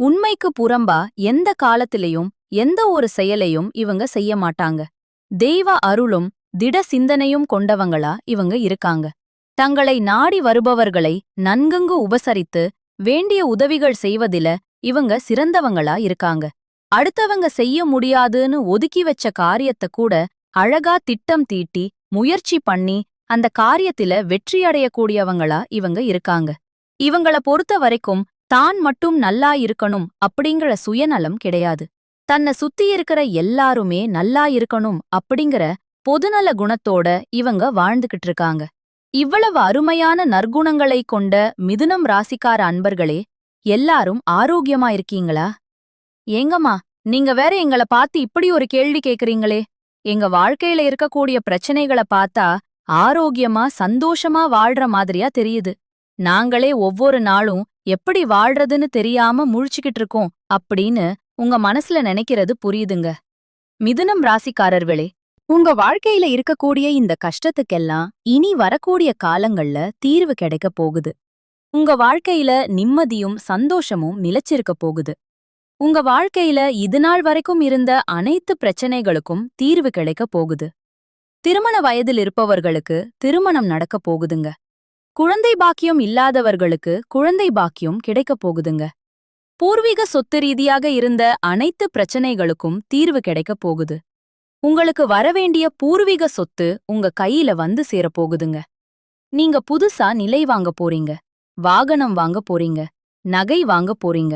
உண்மைக்கு புறம்பா எந்த காலத்திலையும் எந்த ஒரு செயலையும் இவங்க செய்ய மாட்டாங்க. தெய்வ அருளும் திட சிந்தனையும் கொண்டவங்களா இவங்க இருக்காங்க. தங்களை நாடி வருபவர்களை நன்கங்கு உபசரித்து வேண்டிய உதவிகள் செய்வதில இவங்க சிறந்தவங்களா இருக்காங்க. அடுத்தவங்க செய்ய முடியாதுன்னு ஒதுக்கி வச்ச காரியத்தை கூட அழகா திட்டம் தீட்டி முயற்சி பண்ணி அந்த காரியத்தில வெற்றியடையக்கூடியவங்களா இவங்க இருக்காங்க. இவங்கள பொறுத்த வரைக்கும் தான் மட்டும் நல்லா இருக்கணும் அப்படிங்கிற சுயநலம் கிடையாது. தன்னை சுத்தி இருக்கிற எல்லாருமே நல்லா இருக்கணும் அப்படிங்கிற பொதுநல குணத்தோட இவங்க வாழ்ந்துகிட்டு இருக்காங்க. இவ்வளவு அருமையான நற்குணங்களை கொண்ட மிதுனம் ராசிக்கார அன்பர்களே எல்லாரும் ஆரோக்கியமா இருக்கீங்களா? ஏங்கம்மா நீங்க வேற எங்கள பார்த்து இப்படி ஒரு கேள்வி கேக்குறீங்களே. எங்க வாழ்க்கையில இருக்கக்கூடிய பிரச்சனைகளை பார்த்தா ஆரோக்கியமா சந்தோஷமா வாழ்ற மாதிரியா தெரியுது. நாங்களே ஒவ்வொரு நாளும் எப்படி வாழ்றதுன்னு தெரியாம முழிச்சுக்கிட்டு இருக்கோம் அப்படின்னு உங்க மனசுல நினைக்கிறது புரியுதுங்க. மிதுனம் ராசிக்காரர்களே உங்க வாழ்க்கையில இருக்கக்கூடிய இந்த கஷ்டத்துக்கெல்லாம் இனி வரக்கூடிய காலங்கள்ல தீர்வு கிடைக்க போகுது. உங்க வாழ்க்கையில நிம்மதியும் சந்தோஷமும் நிலைச்சிருக்க போகுது. உங்க வாழ்க்கையில இதுநாள் வரைக்கும் இருந்த அனைத்து பிரச்சனைகளுக்கும் தீர்வு கிடைக்க போகுது. திருமண வயதில் இருப்பவர்களுக்கு திருமணம் நடக்க போகுதுங்க. குழந்தை பாக்கியம் இல்லாதவர்களுக்கு குழந்தை பாக்கியம் கிடைக்கப் போகுதுங்க. பூர்வீக சொத்து ரீதியாக இருந்த அனைத்து பிரச்சனைகளுக்கும் தீர்வு கிடைக்கப் போகுது. உங்களுக்கு வரவேண்டிய பூர்வீக சொத்து உங்க கையில வந்து சேரப்போகுதுங்க நீங்க புதுசா நிலை வாங்க போறீங்க. வாகனம் வாங்க போறீங்க. நகை வாங்க போறீங்க.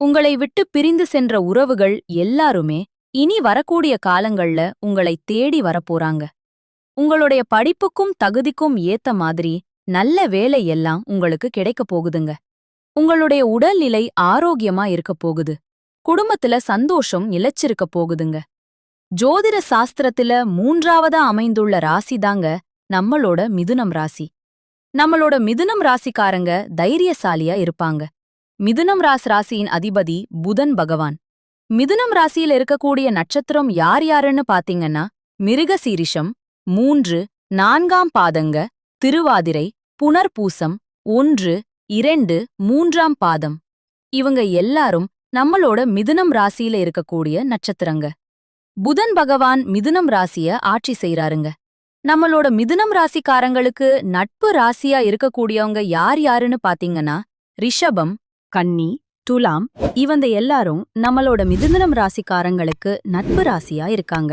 உங்களை விட்டு பிரிந்து சென்ற உறவுகள் எல்லாருமே இனி வரக்கூடிய காலங்கள்ல உங்களை தேடி வரப்போறாங்க உங்களுடைய படிப்புக்கும் தகுதிக்கும் ஏத்த மாதிரி நல்ல வேலை எல்லாம் உங்களுக்கு கிடைக்கப் போகுதுங்க. உங்களுடைய உடல்நிலை ஆரோக்கியமா இருக்க போகுது. குடும்பத்துல சந்தோஷம் நிலைச்சிருக்க போகுதுங்க. ஜோதிட சாஸ்திரத்துல மூன்றாவதா அமைந்துள்ள ராசி தாங்க நம்மளோட மிதுனம் ராசி. நம்மளோட மிதுனம் ராசிக்காரங்க தைரியசாலியா இருப்பாங்க. மிதுனம் ராஸ் ராசியின் அதிபதி புதன் பகவான். மிதுனம் ராசியில இருக்கக்கூடிய நட்சத்திரம் யார் யாருன்னு பாத்தீங்கன்னா மிருகசீரிஷம் மூன்று நான்காம் பாதங்க திருவாதிரை புனர்பூசம் ஒன்று இரண்டு மூன்றாம் பாதம். இவங்க எல்லாரும் நம்மளோட மிதுனம் ராசியில இருக்கக்கூடிய நட்சத்திரங்க. புதன் பகவான் மிதுனம் ராசிய ஆட்சி செய்யறாருங்க நம்மளோட மிதுனம் ராசிக்காரங்களுக்கு நட்பு ராசியா இருக்கக்கூடியவங்க யார் யாருன்னு பாத்தீங்கன்னா ரிஷபம் கன்னி துலாம் இவந்த எல்லாரும் நம்மளோட மிதுனம் ராசிக்காரங்களுக்கு நட்பு ராசியா இருக்காங்க.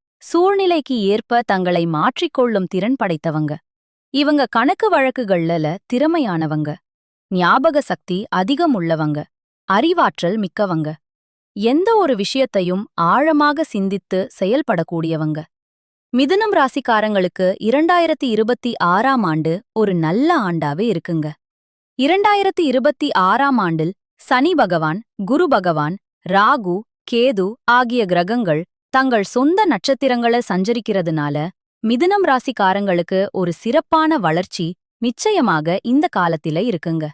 சூழ்நிலைக்கு ஏற்ப தங்களை மாற்றிக்கொள்ளும் திறன் படைத்தவங்க. இவங்க கணக்கு வழக்குகள்ல திறமையானவங்க. ஞாபக சக்தி அதிகம் உள்ளவங்க அறிவாற்றல் மிக்கவங்க. எந்த ஒரு விஷயத்தையும் ஆழமாக சிந்தித்து செயல்படக்கூடியவங்க. மிதுனம் ராசிக்காரங்களுக்கு இரண்டாயிரத்தி இருபத்தி ஆறாம் ஆண்டு ஒரு நல்ல ஆண்டாவே இருக்குங்க. இரண்டாயிரத்தி இருபத்தி ஆறாம் ஆண்டில் சனி பகவான் குரு பகவான் ராகு கேது ஆகிய கிரகங்கள் தங்கள் சொந்த நட்சத்திரங்கள சஞ்சரிக்கிறதுனால மிதுனம் ராசிக்காரங்களுக்கு ஒரு சிறப்பான வளர்ச்சி நிச்சயமாக இந்த காலத்தில இருக்குங்க.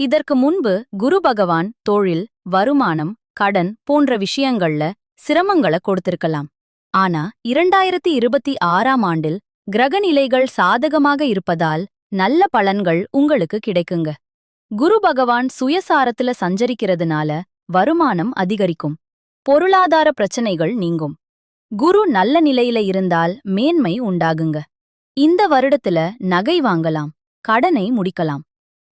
இதற்கு முன்பு குரு பகவான் தொழில் வருமானம் கடன் போன்ற விஷயங்கள்ல சிரமங்கள கொடுத்திருக்கலாம். ஆனா இரண்டாயிரத்தி இருபத்தி ஆறாம் ஆண்டில் கிரகநிலைகள் சாதகமாக இருப்பதால் நல்ல பலன்கள் உங்களுக்கு கிடைக்குங்க. குரு பகவான் சுயசாரத்துல சஞ்சரிக்கிறதுனால வருமானம் அதிகரிக்கும். பொருளாதார பிரச்சனைகள் நீங்கும். குரு நல்ல நிலையில இருந்தால் மேன்மை உண்டாகுங்க. இந்த வருடத்துல நகை வாங்கலாம் கடனை முடிக்கலாம்.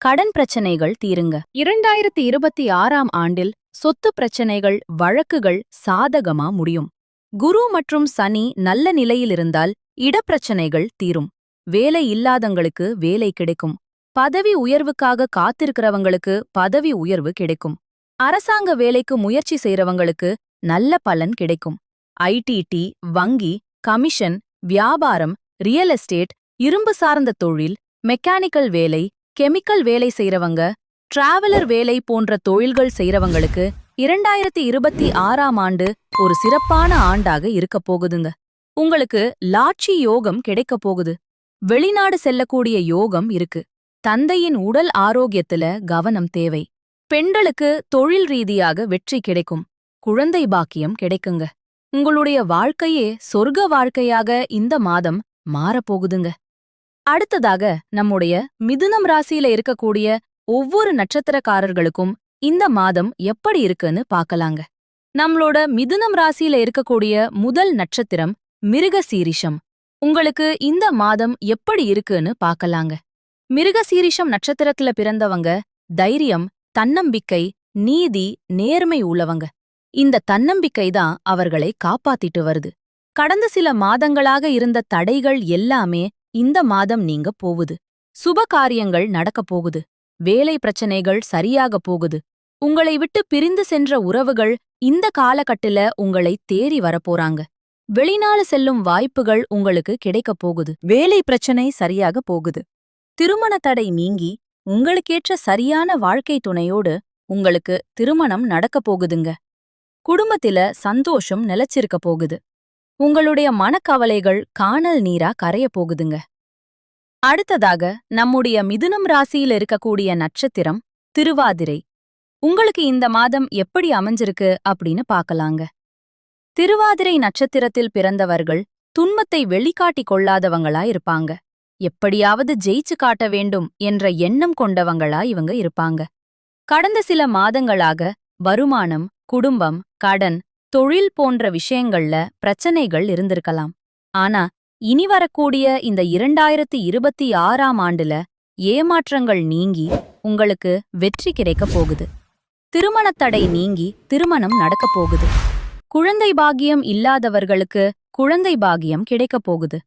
கடன் பிரச்சனைகள் தீருங்க. இரண்டாயிரத்தி இருபத்தி ஆறாம் ஆண்டில் சொத்து பிரச்சனைகள் வழக்குகள் சாதகமா முடியும். குரு மற்றும் சனி நல்ல நிலையில் இருந்தால் இடப்பிரச்சனைகள் தீரும். வேலை இல்லாதங்களுக்கு வேலை கிடைக்கும். பதவி உயர்வுக்காக காத்திருக்கிறவங்களுக்கு பதவி உயர்வு கிடைக்கும். அரசாங்க வேலைக்கு முயற்சி செய்றவங்களுக்கு நல்ல பலன் கிடைக்கும். ஐடிடி வங்கி கமிஷன் வியாபாரம் ரியல் எஸ்டேட் இரும்பு சார்ந்த தொழில் மெக்கானிக்கல் வேலை கெமிக்கல் வேலை செய்றவங்க டிராவலர் வேலை போன்ற தொழில்கள் செய்றவங்களுக்கு இரண்டாயிரத்தி இருபத்தி ஆறாம் ஆண்டு ஒரு சிறப்பான ஆண்டாக இருக்கப் போகுதுங்க. உங்களுக்கு லாட்சி யோகம் கிடைக்கப் போகுது. வெளிநாடு செல்லக்கூடிய யோகம் இருக்கு. தந்தையின் உடல் ஆரோக்கியத்துல கவனம் தேவை. பெண்களுக்கு தொழில் ரீதியாக வெற்றி கிடைக்கும். குழந்தை பாக்கியம் கிடைக்குங்க. உங்களுடைய வாழ்க்கையே சொர்க்க வாழ்க்கையாக இந்த மாதம் மாறப்போகுதுங்க அடுத்ததாக நம்முடைய மிதுனம் ராசியில இருக்கக்கூடிய ஒவ்வொரு நட்சத்திரக்காரர்களுக்கும் இந்த மாதம் எப்படி இருக்குன்னு பார்க்கலாங்க. நம்மளோட மிதுனம் ராசியில இருக்கக்கூடிய முதல் நட்சத்திரம் மிருகசீரிஷம். உங்களுக்கு இந்த மாதம் எப்படி இருக்குன்னு பார்க்கலாங்க. மிருகசீரிஷம் நட்சத்திரத்துல பிறந்தவங்க தைரியம் தன்னம்பிக்கை நீதி நேர்மை உள்ளவங்க. இந்த தன்னம்பிக்கை தான் அவர்களை காப்பாத்திட்டு வருது. கடந்த சில மாதங்களாக இருந்த தடைகள் எல்லாமே இந்த மாதம் நீங்க போகுது சுப காரியங்கள் நடக்கப் போகுது. வேலை பிரச்சனைகள் சரியாக போகுது. உங்களை விட்டு பிரிந்து சென்ற உறவுகள் இந்த காலகட்டில உங்களை தேறி வரப்போறாங்க வெளிநாடு செல்லும் வாய்ப்புகள் உங்களுக்கு கிடைக்கப் போகுது. வேலை பிரச்சனை சரியாக போகுது. திருமண தடை நீங்கி உங்களுக்கேற்ற சரியான வாழ்க்கை துணையோடு உங்களுக்கு திருமணம் நடக்கப் போகுதுங்க. குடும்பத்தில சந்தோஷம் நிலைச்சிருக்க போகுது. உங்களுடைய மனக்கவலைகள் காணல் நீரா கரைய போகுதுங்க. அடுத்ததாக நம்முடைய மிதுனம் ராசியில இருக்கக்கூடிய நட்சத்திரம் திருவாதிரை. உங்களுக்கு இந்த மாதம் எப்படி அமைஞ்சிருக்கு அப்படின்னு பார்க்கலாங்க. திருவாதிரை நட்சத்திரத்தில் பிறந்தவர்கள் துன்பத்தை வெளிக்காட்டிக் கொள்ளாதவங்களா இருப்பாங்க. எப்படியாவது ஜெயிச்சு காட்ட வேண்டும் என்ற எண்ணம் கொண்டவங்களா இவங்க இருப்பாங்க. கடந்த சில மாதங்களாக வருமானம் குடும்பம் கடன் தொழில் போன்ற விஷயங்கள்ல பிரச்சனைகள் இருந்திருக்கலாம். ஆனா இனி வரக்கூடிய இந்த இரண்டாயிரத்தி இருபத்தி ஆறாம் ஆண்டுல ஏமாற்றங்கள் நீங்கி உங்களுக்கு வெற்றி கிடைக்கப் போகுது. திருமணத்தடை நீங்கி திருமணம் நடக்கப் போகுது. குழந்தை பாகியம் இல்லாதவர்களுக்கு குழந்தை பாகியம் கிடைக்கப் போகுது.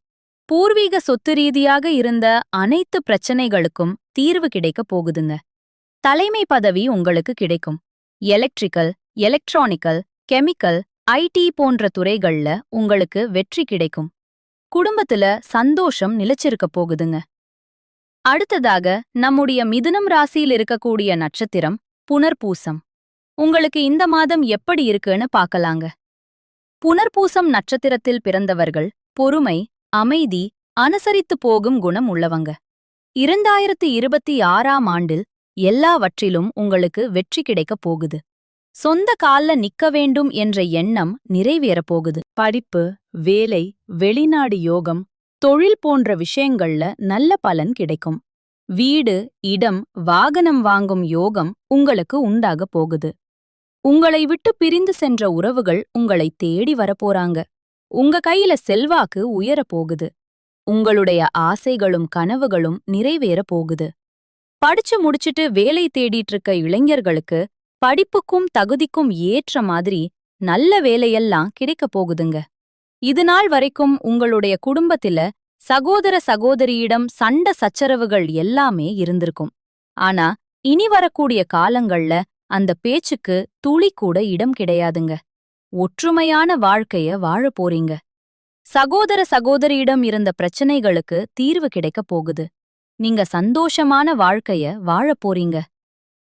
பூர்வீக சொத்து ரீதியாக இருந்த அனைத்து பிரச்சனைகளுக்கும் தீர்வு கிடைக்கப் போகுதுங்க. தலைமை பதவி உங்களுக்கு கிடைக்கும். எலக்ட்ரிக்கல் எலக்ட்ரானிக்கல் கெமிக்கல் ஐடி போன்ற துறைகள்ல உங்களுக்கு வெற்றி கிடைக்கும். குடும்பத்துல சந்தோஷம் நிலைச்சிருக்க போகுதுங்க. அடுத்ததாக நம்முடைய மிதுனம் ராசியில் இருக்கக்கூடிய நட்சத்திரம் புனர்பூசம். உங்களுக்கு இந்த மாதம் எப்படி இருக்குன்னு பார்க்கலாங்க. புனர்பூசம் நட்சத்திரத்தில் பிறந்தவர்கள் பொறுமை அமைதி அனுசரித்து போகும் குணம் உள்ளவங்க. இரண்டாயிரத்தி இருபத்தி ஆறாம் ஆண்டில் எல்லாவற்றிலும் உங்களுக்கு வெற்றி கிடைக்கப் போகுது. சொந்த கால்ல நிக்க வேண்டும் என்ற எண்ணம் நிறைவேறப்போகுது. படிப்பு வேலை வெளிநாடு யோகம் தொழில் போன்ற விஷயங்கள்ல நல்ல பலன் கிடைக்கும். வீடு இடம் வாகனம் வாங்கும் யோகம் உங்களுக்கு உண்டாகப் போகுது. உங்களை விட்டு பிரிந்து சென்ற உறவுகள் உங்களை தேடி வரப்போறாங்க. உங்க கையில செல்வாக்கு உயரப் போகுது உங்களுடைய ஆசைகளும் கனவுகளும் நிறைவேறப் போகுது படிச்சு முடிச்சிட்டு வேலை தேடிட்டு இருக்க இளைஞர்களுக்கு படிப்புக்கும் தகுதிக்கும் ஏற்ற மாதிரி நல்ல வேலையெல்லாம் கிடைக்கப் போகுதுங்க. இது நாள் வரைக்கும் உங்களுடைய குடும்பத்தில சகோதர சகோதரியிடம் சண்ட சச்சரவுகள் எல்லாமே இருந்திருக்கும். ஆனா இனி வரக்கூடிய காலங்கள்ல அந்த பேச்சுக்கு துளி கூட இடம் கிடையாதுங்க. ஒற்றுமையான வாழ்க்கைய வாழப் போறீங்க. சகோதர சகோதரியிடம் இருந்த பிரச்சனைகளுக்கு தீர்வு கிடைக்கப் போகுது. நீங்க சந்தோஷமான வாழ்க்கைய வாழப் போறீங்க.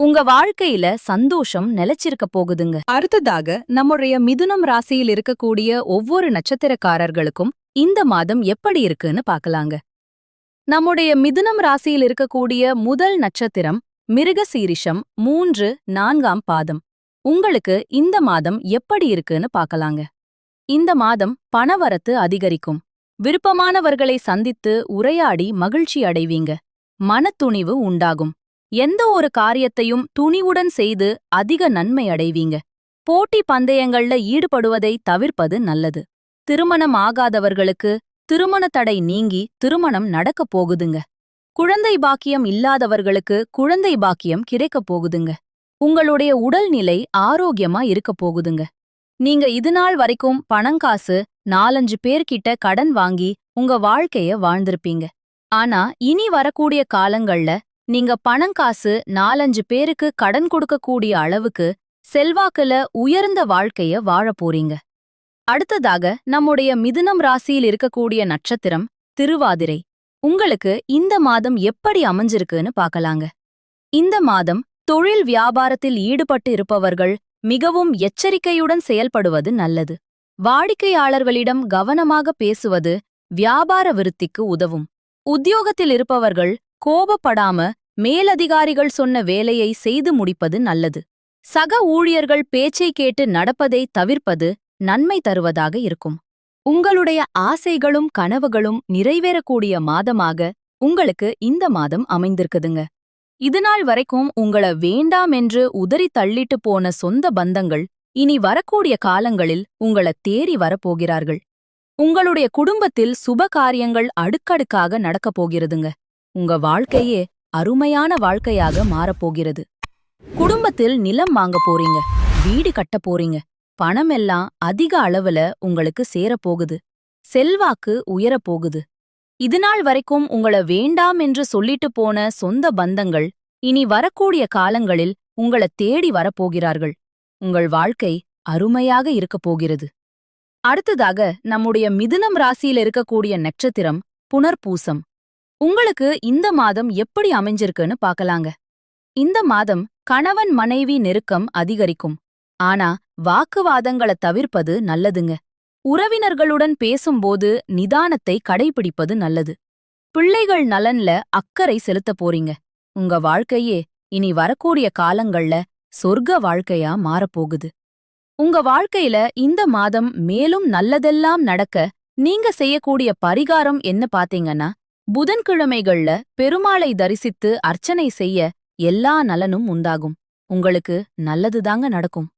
உங்க வாழ்க்கையில சந்தோஷம் நிலைச்சிருக்க போகுதுங்க. அடுத்ததாக நம்முடைய மிதுனம் ராசியில் இருக்கக்கூடிய ஒவ்வொரு நட்சத்திரக்காரர்களுக்கும் இந்த மாதம் எப்படி இருக்குன்னு பாக்கலாங்க நம்முடைய மிதுனம் ராசியில் இருக்கக்கூடிய முதல் நட்சத்திரம் மிருகசீரிஷம் மூன்று நான்காம் பாதம். உங்களுக்கு இந்த மாதம் எப்படி இருக்குன்னு பாக்கலாங்க இந்த மாதம் பணவரத்து அதிகரிக்கும். விருப்பமானவர்களை சந்தித்து உரையாடி மகிழ்ச்சி அடைவீங்க. மனத்துணிவு உண்டாகும். எந்த ஒரு காரியத்தையும் துணிவுடன் செய்து அதிக நன்மை அடைவீங்க. போட்டி பந்தயங்கள்ல ஈடுபடுவதை தவிர்ப்பது நல்லது. திருமணம் ஆகாதவர்களுக்கு திருமண தடை நீங்கி திருமணம் நடக்கப் போகுதுங்க. குழந்தை பாக்கியம் இல்லாதவர்களுக்கு குழந்தை பாக்கியம் கிடைக்கப் போகுதுங்க. உங்களுடைய உடல்நிலை ஆரோக்கியமா இருக்கப் போகுதுங்க. நீங்க இதுநாள் வரைக்கும் பணங்காசு நாலஞ்சு பேர்கிட்ட கடன் வாங்கி உங்க வாழ்க்கைய வாழ்ந்திருப்பீங்க. ஆனா இனி வரக்கூடிய காலங்கள்ல நீங்க பணங்காசு நாலஞ்சு பேருக்கு கடன் கொடுக்கக்கூடிய அளவுக்கு செல்வாக்குல உயர்ந்த வாழ்க்கைய வாழப் போறீங்க. அடுத்ததாக நம்முடைய மிதுனம் ராசியில் இருக்கக்கூடிய நட்சத்திரம் திருவாதிரை. உங்களுக்கு இந்த மாதம் எப்படி அமைஞ்சிருக்குன்னு பார்க்கலாங்க. இந்த மாதம் தொழில் வியாபாரத்தில் ஈடுபட்டு இருப்பவர்கள் மிகவும் எச்சரிக்கையுடன் செயல்படுவது நல்லது. வாடிக்கையாளர்களிடம் கவனமாக பேசுவது வியாபார விருத்திக்கு உதவும். உத்தியோகத்தில் இருப்பவர்கள் கோபப்படாம மேலதிகாரிகள் சொன்ன வேலையை செய்து முடிப்பது நல்லது. சக ஊழியர்கள் பேச்சை கேட்டு நடப்பதை தவிர்ப்பது நன்மை தருவதாக இருக்கும். உங்களுடைய ஆசைகளும் கனவுகளும் நிறைவேறக்கூடிய மாதமாக உங்களுக்கு இந்த மாதம் அமைந்திருக்குதுங்க. இதுநாள் வரைக்கும் உங்கள வேண்டாம் என்று உதறி தள்ளிட்டு போன சொந்த பந்தங்கள் இனி வரக்கூடிய காலங்களில் உங்கள தேறி வரப்போகிறார்கள். உங்களுடைய குடும்பத்தில் சுப காரியங்கள் அடுக்கடுக்காக நடக்கப் போகிறதுங்க. உங்க வாழ்க்கையே அருமையான வாழ்க்கையாக மாறப்போகிறது குடும்பத்தில் நிலம் வாங்க போறீங்க வீடு கட்ட போறீங்க பணம் எல்லாம் அதிக அளவுல உங்களுக்கு சேரப்போகுது செல்வாக்கு உயரப் போகுது. இதுநாள் வரைக்கும் உங்கள வேண்டாம் என்று சொல்லிட்டு போன சொந்த பந்தங்கள் இனி வரக்கூடிய காலங்களில் உங்கள தேடி வரப்போகிறார்கள் உங்கள் வாழ்க்கை அருமையாக இருக்கப் போகிறது. அடுத்ததாக நம்முடைய மிதுனம் ராசியில் இருக்கக்கூடிய நட்சத்திரம் புனர்பூசம். உங்களுக்கு இந்த மாதம் எப்படி அமைஞ்சிருக்குன்னு பார்க்கலாங்க. இந்த மாதம் கணவன் மனைவி நெருக்கம் அதிகரிக்கும். ஆனா வாக்குவாதங்களை தவிர்ப்பது நல்லதுங்க. உறவினர்களுடன் பேசும்போது நிதானத்தை கடைபிடிப்பது நல்லது. பிள்ளைகள் நலன்ல அக்கறை செலுத்தப் போறீங்க. உங்க வாழ்க்கையே இனி வரக்கூடிய காலங்கள்ல சொர்க்க வாழ்க்கையா மாறப்போகுது. உங்க வாழ்க்கையில இந்த மாதம் மேலும் நல்லதெல்லாம் நடக்க நீங்க செய்யக்கூடிய பரிகாரம் என்ன பாத்தீங்கன்னா புதன்கிழமைகள்ல பெருமாளை தரிசித்து அர்ச்சனை செய்ய எல்லா நலனும் உண்டாகும். உங்களுக்கு நல்லதுதாங்க நடக்கும்.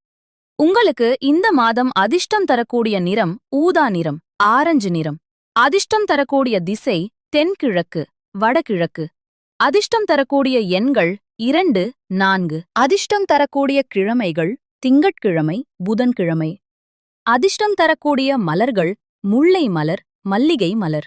உங்களுக்கு இந்த மாதம் அதிர்ஷ்டம் தரக்கூடிய நிறம் ஊதா நிறம் ஆரஞ்சு நிறம். அதிர்ஷ்டம் தரக்கூடிய திசை தென்கிழக்கு வடகிழக்கு. அதிர்ஷ்டம் தரக்கூடிய எண்கள் இரண்டு நான்கு. அதிர்ஷ்டம் தரக்கூடிய கிழமைகள் திங்கட்கிழமை புதன்கிழமை. அதிர்ஷ்டம் தரக்கூடிய மலர்கள் முல்லை மலர் மல்லிகை மலர்.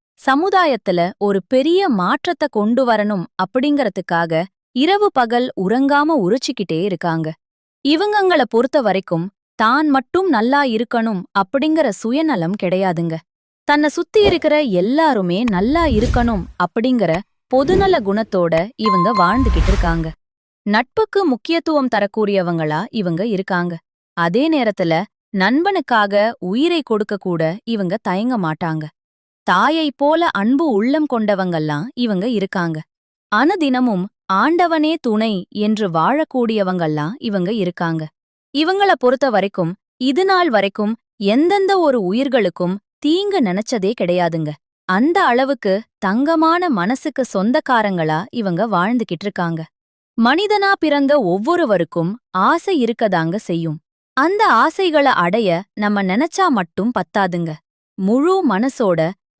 சமுதாயத்துல ஒரு பெரிய மாற்றத்தை கொண்டு வரணும் அப்படிங்கறதுக்காக இரவு பகல் உறங்காம உரிச்சிக்கிட்டே இருக்காங்க. இவங்கங்கள பொறுத்த வரைக்கும் தான் மட்டும் நல்லா இருக்கணும் அப்படிங்கிற சுயநலம் கிடையாதுங்க. தன்னை சுத்தி இருக்கிற எல்லாருமே நல்லா இருக்கணும் அப்படிங்கிற பொதுநல குணத்தோட இவங்க வாழ்ந்துகிட்டு இருக்காங்க. நட்புக்கு முக்கியத்துவம் தரக்கூடியவங்களா இவங்க இருக்காங்க. அதே நேரத்துல நண்பனுக்காக உயிரை கொடுக்க கூட இவங்க தயங்க மாட்டாங்க. தாயைப் போல அன்பு உள்ளம் கொண்டவங்கெல்லாம் இவங்க இருக்காங்க. அனுதினமும் ஆண்டவனே துணை என்று வாழக்கூடியவங்கெல்லாம் இவங்க இருக்காங்க. இவங்கள பொறுத்த வரைக்கும் இது நாள் வரைக்கும் எந்தெந்த ஒரு உயிர்களுக்கும் தீங்கு நினைச்சதே கிடையாதுங்க. அந்த அளவுக்கு தங்கமான மனசுக்கு சொந்தக்காரங்களா இவங்க வாழ்ந்துகிட்டு இருக்காங்க. மனிதனா பிறந்த ஒவ்வொருவருக்கும் ஆசை இருக்கதாங்க செய்யும். அந்த ஆசைகள அடைய நம்ம நினைச்சா மட்டும் பத்தாதுங்க. முழு மனசோட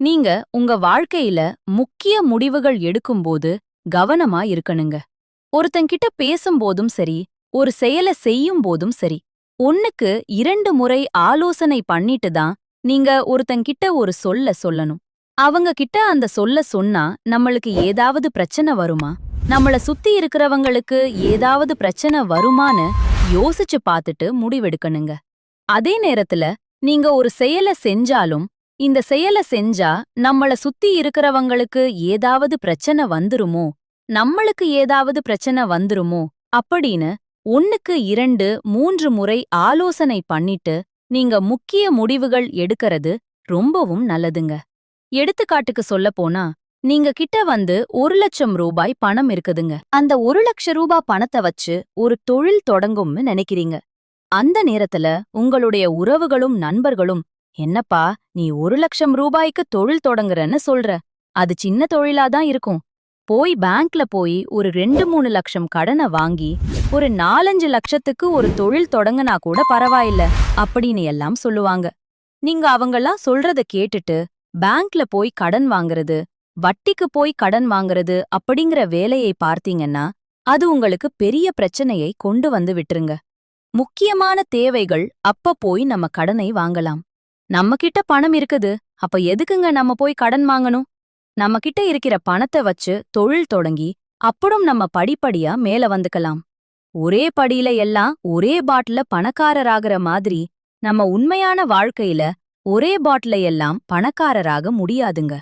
நீங்க உங்க வாழ்க்கையில முக்கிய முடிவுகள் எடுக்கும்போது கவனமா இருக்கணுங்க. ஒருத்தங்கிட்ட பேசும்போதும் சரி ஒரு செயல செய்யும் போதும் சரி ஒன்னுக்கு இரண்டு முறை ஆலோசனை பண்ணிட்டு தான் நீங்க ஒருத்தங்கிட்ட ஒரு சொல்ல சொல்லணும். அவங்க கிட்ட அந்த சொல்ல சொன்னா நம்மளுக்கு ஏதாவது பிரச்சனை வருமா? நம்மள சுத்தி இருக்கிறவங்களுக்கு ஏதாவது பிரச்சனை வருமான்னு யோசிச்சு பார்த்துட்டு முடிவெடுக்கணுங்க. அதே நேரத்துல நீங்க ஒரு செயல செஞ்சாலும் இந்த செயல செஞ்சா நம்மள சுத்தி இருக்கிறவங்களுக்கு ஏதாவது பிரச்சனை வந்துருமோ? நம்மளுக்கு ஏதாவது பிரச்சனை வந்துருமோ? அப்படின்னு ஒன்னுக்கு இரண்டு மூன்று முறை ஆலோசனை பண்ணிட்டு நீங்க முக்கிய முடிவுகள் எடுக்கறது ரொம்பவும் நல்லதுங்க. எடுத்துக்காட்டுக்கு சொல்லப் போனா நீங்க கிட்ட வந்து ஒரு லட்சம் ரூபாய் பணம் இருக்குதுங்க. அந்த ஒரு லட்ச ரூபாய் பணத்தை வச்சு ஒரு தொழில் தொடங்கும்னு நினைக்கிறீங்க. அந்த நேரத்துல உங்களுடைய உறவுகளும் நண்பர்களும் என்னப்பா நீ ஒரு லட்சம் ரூபாய்க்கு தொழில் தொடங்குறன்னு சொல்ற. அது சின்ன தொழிலாதான் இருக்கும். போய் பேங்க்ல போய் ஒரு ரெண்டு மூணு லட்சம் கடனை வாங்கி ஒரு நாலஞ்சு லட்சத்துக்கு ஒரு தொழில் தொடங்குனா கூட பரவாயில்ல அப்படின்னு எல்லாம் சொல்லுவாங்க. நீங்க அவங்கெல்லாம் சொல்றத கேட்டுட்டு பேங்க்ல போய் கடன் வாங்குறது வட்டிக்கு போய் கடன் வாங்குறது அப்படிங்கிற வேலையை பார்த்தீங்கன்னா அது உங்களுக்கு பெரிய பிரச்சனையை கொண்டு வந்து விட்டுருங்க. முக்கியமான தேவைகள் அப்ப போய் நம்ம கடனை வாங்கலாம். நம்ம கிட்ட பணம் இருக்குது. அப்ப எதுக்குங்க நம்ம போய் கடன் வாங்கணும்? நம்ம கிட்ட இருக்கிற பணத்தை வச்சு தொழில் தொடங்கி அப்புறம் நம்ம படிப்படியா மேல வந்துக்கலாம். ஒரே படியில எல்லாம் ஒரே பாட்டில பணக்காரராகிற மாதிரி நம்ம உண்மையான வாழ்க்கையில ஒரே பாட்டில எல்லாம் பணக்காரராக முடியாதுங்க.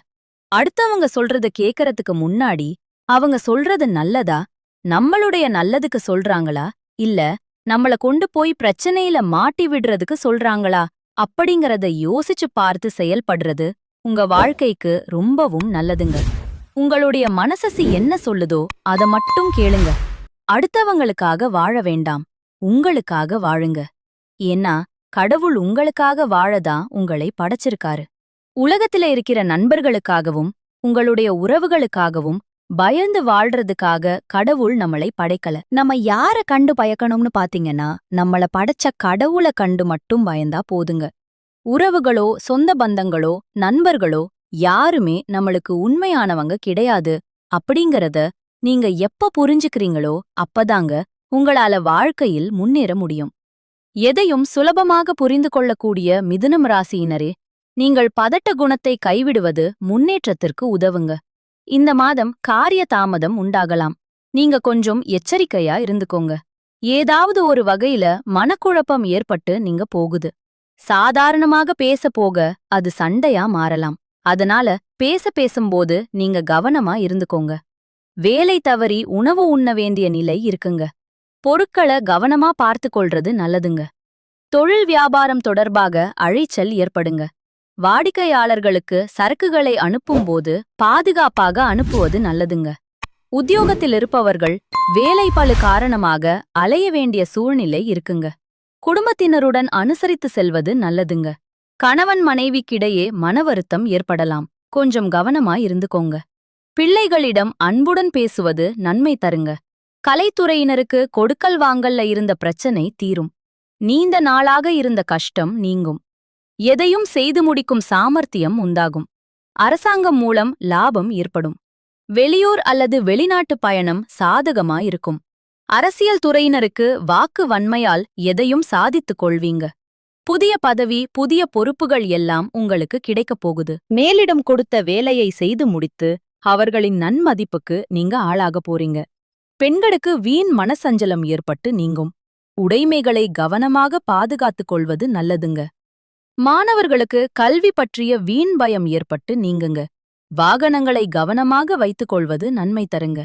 அடுத்தவங்க சொல்றத கேக்கறதுக்கு முன்னாடி அவங்க சொல்றது நல்லதா? நம்மளுடைய நல்லதுக்கு சொல்றாங்களா? இல்ல நம்மள கொண்டு போய் பிரச்சனையில மாட்டி விடுறதுக்கு சொல்றாங்களா? அப்படிங்கறத யோசிச்சு பார்த்து செயல்படுறது உங்க வாழ்க்கைக்கு ரொம்பவும் நல்லதுங்க. உங்களுடைய மனசசி என்ன சொல்லுதோ அத மட்டும் கேளுங்க. அடுத்தவங்களுக்காக வாழ வேண்டாம். உங்களுக்காக வாழுங்க. ஏன்னா கடவுள் உங்களுக்காக வாழதான் உங்களை படைச்சிருக்காரு. உலகத்தில இருக்கிற நண்பர்களுக்காகவும் உங்களுடைய உறவுகளுக்காகவும் பயந்து வாழ்றதுக்காக கடவுள் நம்மளை படைக்கல. நம்ம யார கண்டு பயக்கணும்னு பாத்தீங்கன்னா நம்மள படைச்ச கடவுள கண்டு மட்டும் பயந்தா போதுங்க. உறவுகளோ சொந்த பந்தங்களோ நண்பர்களோ யாருமே நம்மளுக்கு உண்மையானவங்க கிடையாது. அப்படிங்கறத நீங்க எப்ப புரிஞ்சுக்கிறீங்களோ அப்பதாங்க உங்களால வாழ்க்கையில் முன்னேற முடியும். எதையும் சுலபமாக புரிந்து கொள்ளக்கூடிய மிதுனம் ராசியினரே நீங்கள் பதட்ட குணத்தை கைவிடுவது முன்னேற்றத்திற்கு உதவுங்க. இந்த மாதம் காரிய தாமதம் உண்டாகலாம். நீங்க கொஞ்சம் எச்சரிக்கையா இருந்துக்கோங்க. ஏதாவது ஒரு வகையில மனக்குழப்பம் ஏற்பட்டு நீங்க போகுது. சாதாரணமாக பேச போக அது சண்டையா மாறலாம். அதனால பேச பேசும்போது நீங்க கவனமா இருந்துக்கோங்க. வேலை தவறி உணவு உண்ண வேண்டிய நிலை இருக்குங்க. பொருட்களை கவனமா பார்த்து கொள்றது நல்லதுங்க. தொழில் வியாபாரம் தொடர்பாக அழைச்சல் ஏற்படுங்க. வாடிக்கையாளர்களுக்கு சரக்குகளை அனுப்பும்போது பாதுகாப்பாக அனுப்புவது நல்லதுங்க. உத்தியோகத்தில் இருப்பவர்கள் வேலை பளு காரணமாக அலைய வேண்டிய சூழ்நிலை இருக்குங்க. குடும்பத்தினருடன் அனுசரித்து செல்வது நல்லதுங்க. கணவன் மனைவிக்கிடையே மன வருத்தம் ஏற்படலாம். கொஞ்சம் கவனமா இருந்துக்கோங்க. பிள்ளைகளிடம் அன்புடன் பேசுவது நன்மை தருங்க. கலைத்துறையினருக்கு கொடுக்கல் வாங்கல்ல இருந்த பிரச்சனை தீரும். நீண்ட நாளாக இருந்த கஷ்டம் நீங்கும். எதையும் செய்து முடிக்கும் சாமர்த்தியம் உண்டாகும். அரசாங்கம் மூலம் லாபம் ஏற்படும். வெளியூர் அல்லது வெளிநாட்டு பயணம் சாதகமா இருக்கும் அரசியல் துறையினருக்கு வாக்கு வன்மையால் எதையும் சாதித்துக் கொள்வீங்க. புதிய பதவி புதிய பொறுப்புகள் எல்லாம் உங்களுக்கு கிடைக்கப் போகுது. மேலிடம் கொடுத்த வேலையை செய்து முடித்து அவர்களின் நன்மதிப்புக்கு நீங்க ஆளாக போறீங்க. பெண்களுக்கு வீண் மனசஞ்சலம் ஏற்பட்டு நீங்கும். உடைமைகளை கவனமாக பாதுகாத்துக் கொள்வது நல்லதுங்க. மாணவர்களுக்கு கல்வி பற்றிய வீண் பயம் ஏற்பட்டு நீங்குங்க. வாகனங்களை கவனமாக வைத்துக் கொள்வது நன்மை தருங்க.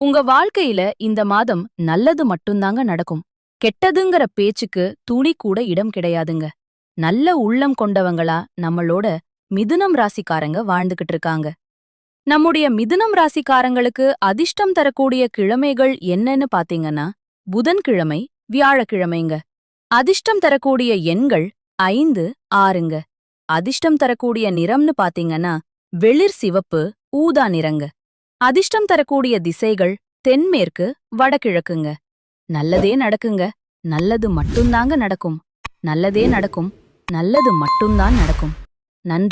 உங்க வாழ்க்கையில இந்த மாதம் நல்லது மட்டும்தாங்க நடக்கும். கெட்டதுங்கிற பேச்சுக்கு துளி கூட இடம் கிடையாதுங்க. நல்ல உள்ளம் கொண்டவங்களா நம்மளோட மிதுனம் ராசிக்காரங்க வாழ்ந்துகிட்டு இருக்காங்க. நம்முடைய மிதுனம் ராசிக்காரங்களுக்கு அதிர்ஷ்டம் தரக்கூடிய கிழமைகள் என்னன்னு பாத்தீங்கன்னா புதன்கிழமை வியாழக்கிழமைங்க. அதிர்ஷ்டம் தரக்கூடிய எண்கள் ஐந்து ஆறுங்க. அதிர்ஷ்டம் தரக்கூடிய நிறம்னு பாத்தீங்கன்னா வெளிர் சிவப்பு ஊதா நிறங்க. அதிர்ஷ்டம் தரக்கூடிய திசைகள் தென்மேற்கு வடகிழக்குங்க. நல்லதே நடக்குங்க. நல்லது மட்டும்தாங்க நடக்கும். நல்லதே நடக்கும். நல்லது மட்டும்தான் நடக்கும். நன்றி.